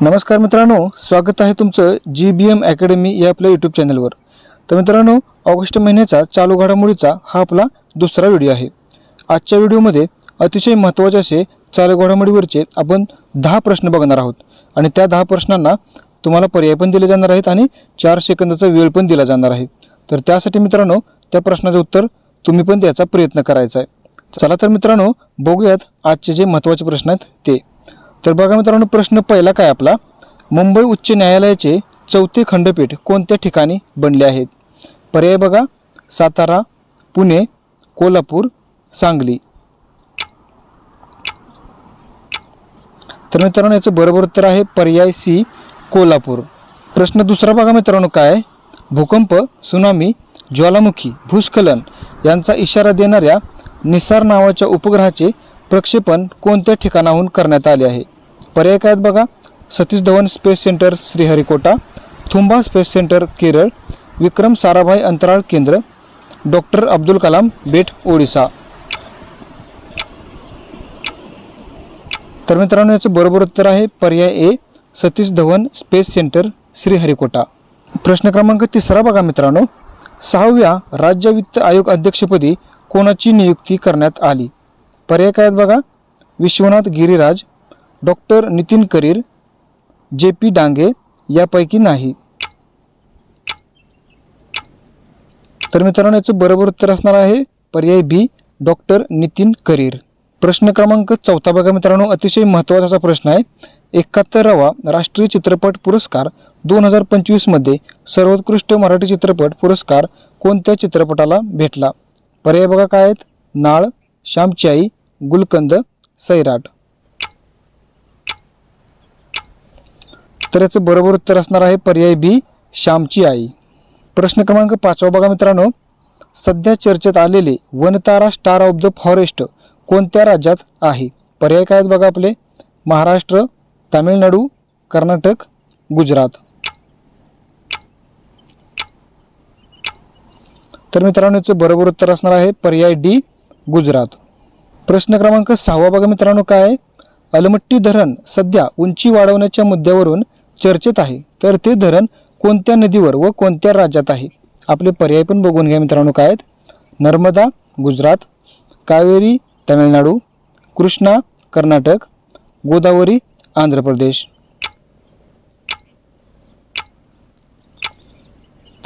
नमस्कार मित्रांनो स्वागत आहे तुमचं जी बी एम अकॅडमी या आपल्या यूट्यूब चॅनलवर तर मित्रांनो ऑगस्ट महिन्याचा चालू घडामोडीचा हा आपला दुसरा व्हिडिओ आहे. आजच्या व्हिडिओमध्ये अतिशय महत्त्वाचे असे चालू घडामोडीवरचे आपण दहा प्रश्न बघणार आहोत. आणि त्या दहा प्रश्नांना तुम्हाला पर्याय पण दिले जाणार आहेत आणि चार सेकंदाचा वेळ पण दिला जाणार आहे. तर त्यासाठी मित्रांनो त्या प्रश्नाचं उत्तर तुम्ही पण द्यायचा प्रयत्न करायचा आहे. चला तर मित्रांनो बघूयात आजचे जे महत्त्वाचे प्रश्न आहेत ते. तर बघा मित्रांनो प्रश्न पहिला काय आपला? मुंबई उच्च न्यायालयाचे चौथे खंडपीठ कोणत्या ठिकाणी बनले आहेत? पर्याय बघा. सातारा पुणे कोल्हापूर सांगली. तर मित्रांनो याचं बरोबर उत्तर आहे पर्याय सी कोल्हापूर. प्रश्न दुसरा बघा मित्रांनो काय भूकंप सुनामी ज्वालामुखी भूस्खलन यांचा इशारा देणाऱ्या निसार नावाच्या उपग्रहाचे प्रक्षेपण कोणत्या ठिकाणाहून करण्यात आले आहे? पर्याय काय आहेत बघा? Satish Dhawan space centre Sriharikota Thumba space centre Kerala Vikram Sarabhai अंतराळ केंद्र डॉक्टर अब्दुल कलाम बेट ओडिसा. तर मित्रांनो याचं बरोबर उत्तर आहे पर्याय A Satish Dhawan space centre Sriharikota. प्रश्न क्रमांक तिसरा बघा मित्रांनो. सहाव्या राज्य वित्त आयोग अध्यक्षपदी कोणाची नियुक्ती करण्यात आली? पर्याय काय आहेत बघा? Vishwanath Giriraj doctor Nitin Kareer J P Dange यापैकी नाही. तर मित्रांनो याचं बरोबर उत्तर असणार आहे पर्याय बी डॉक्टर नितीन करीर. प्रश्न क्रमांक चौथा बघा मित्रांनो अतिशय महत्त्वाचा प्रश्न आहे. एकाहत्तरावा राष्ट्रीय चित्रपट पुरस्कार दोन हजार पंचवीसमध्ये सर्वोत्कृष्ट मराठी चित्रपट पुरस्कार कोणत्या चित्रपटाला भेटला? पर्याय बघा काय आहेत? नाळ श्यामची आई गुलकंद सैराट. तर याचं बरोबर उत्तर असणार आहे पर्याय बी श्यामची आई. प्रश्न क्रमांक पाचवा बघा मित्रांनो. सध्या चर्चेत आलेले Vantara star of the forest कोणत्या राज्यात आहे? पर्याय काय आहेत बघा आपले? महाराष्ट्र तामिळनाडू कर्नाटक गुजरात. तर मित्रांनो याचं बरोबर उत्तर असणार आहे पर्याय डी गुजरात. प्रश्न क्रमांक सहावा बघा मित्रांनो काय? आहे अलमट्टी धरण सध्या उंची वाढवण्याच्या मुद्द्यावरून चर्चेत आहे. तर ते धरण कोणत्या नदीवर व कोणत्या राज्यात आहे? आपले पर्याय पण बघून घ्या मित्रांनो काय आहेत. नर्मदा गुजरात कावेरी तमिळनाडू कृष्णा कर्नाटक गोदावरी आंध्र प्रदेश.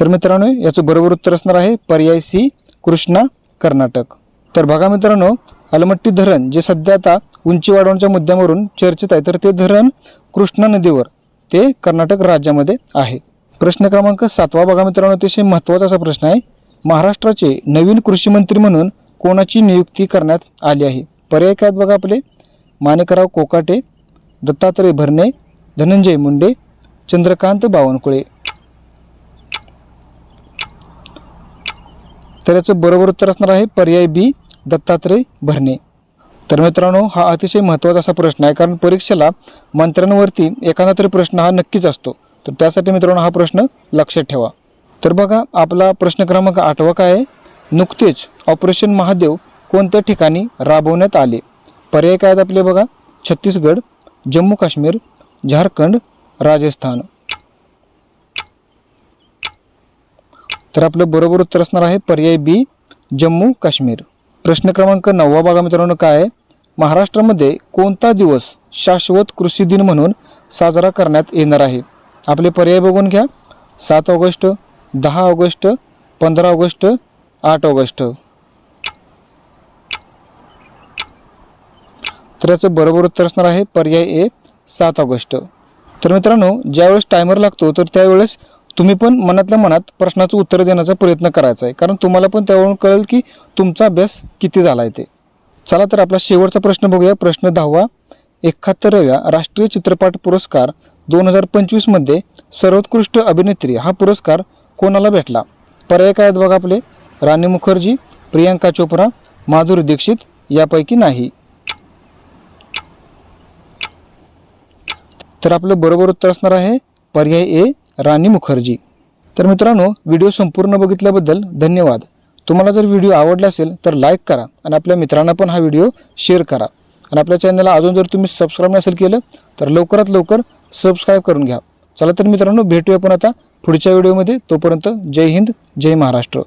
तर मित्रांनो याचं बरोबर उत्तर असणार आहे पर्याय सी कृष्णा कर्नाटक. तर बघा मित्रांनो अलमट्टी धरण जे सध्या आता उंची वाढवण्याच्या मुद्द्यावरून चर्चेत आहे तर ते धरण कृष्णा नदीवर ते कर्नाटक राज्यामध्ये आहे. प्रश्न क्रमांक सातवा बघा मित्रांनो अतिशय महत्त्वाचा असा प्रश्न आहे. महाराष्ट्राचे नवीन कृषी मंत्री म्हणून कोणाची नियुक्ती करण्यात आली आहे? पर्याय काय आहेत बघा आपले? माणिकराव कोकाटे दत्तात्रय भरणे धनंजय मुंडे चंद्रकांत बावनकुळे. तर याचं बरोबर उत्तर असणार आहे पर्याय बी. दत्तात्रय भरणे. तर मित्रांनो हा अतिशय महत्त्वाचा असा प्रश्न आहे कारण परीक्षेला मंत्र्यांवरती एखादा तरी प्रश्न हा नक्कीच असतो. तर त्यासाठी मित्रांनो हा प्रश्न लक्षात ठेवा. तर बघा आपला प्रश्न क्रमांक आठवा काय आहे? नुकतेच ऑपरेशन महादेव कोणत्या ठिकाणी राबवण्यात आले? पर्याय काय आहेत आपले बघा? छत्तीसगड जम्मू काश्मीर झारखंड राजस्थान. तर आपलं बरोबर उत्तर असणार आहे पर्याय बी जम्मू काश्मीर. प्रश्न क्रमांक नववा बघा मित्रांनो काय आहे? महाराष्ट्रामध्ये कोणता दिवस शाश्वत कृषी दिन म्हणून साजरा करण्यात येणार आहे? आपले पर्याय बघून घ्या. सात ऑगस्ट दहा ऑगस्ट पंधरा ऑगस्ट आठ ऑगस्ट. तर याचं बरोबर उत्तर असणार आहे पर्याय ए सात ऑगस्ट. तर मित्रांनो ज्यावेळेस टायमर लागतो तर त्यावेळेस तुम्ही पण मनातल्या मनात प्रश्नाचं उत्तर देण्याचा प्रयत्न करायचा आहे. कारण तुम्हाला पण त्यावरून कळेल की तुमचा अभ्यास किती झाला आहे ते. चला तर आपला शेवटचा प्रश्न बघूया. प्रश्न दहावा. एकाहत्तराव्या राष्ट्रीय चित्रपट पुरस्कार दोन हजार पंचवीसमध्ये सर्वोत्कृष्ट अभिनेत्री हा पुरस्कार कोणाला भेटला? पर्याय काय आहेत बघा आपले. राणी मुखर्जी प्रियांका चोप्रा माधुरी दीक्षित यापैकी नाही. तर आपलं बरोबर उत्तर असणार आहे पर्याय ए राणी मुखर्जी. तर मित्रांनो व्हिडिओ संपूर्ण बघितल्याबद्दल धन्यवाद. तुम्हाला जर व्हिडिओ आवडला असेल तर लाईक करा आणि आपल्या मित्रांना पण हा व्हिडिओ शेअर करा. आणि आपल्या चॅनलला अजून जर तुम्ही सबस्क्राईब नसेल केलं तर लवकरात लवकर सबस्क्राईब करून घ्या. चला तर मित्रांनो भेटूया पण आता पुढच्या व्हिडिओमध्ये तोपर्यंत जय हिंद जय महाराष्ट्र.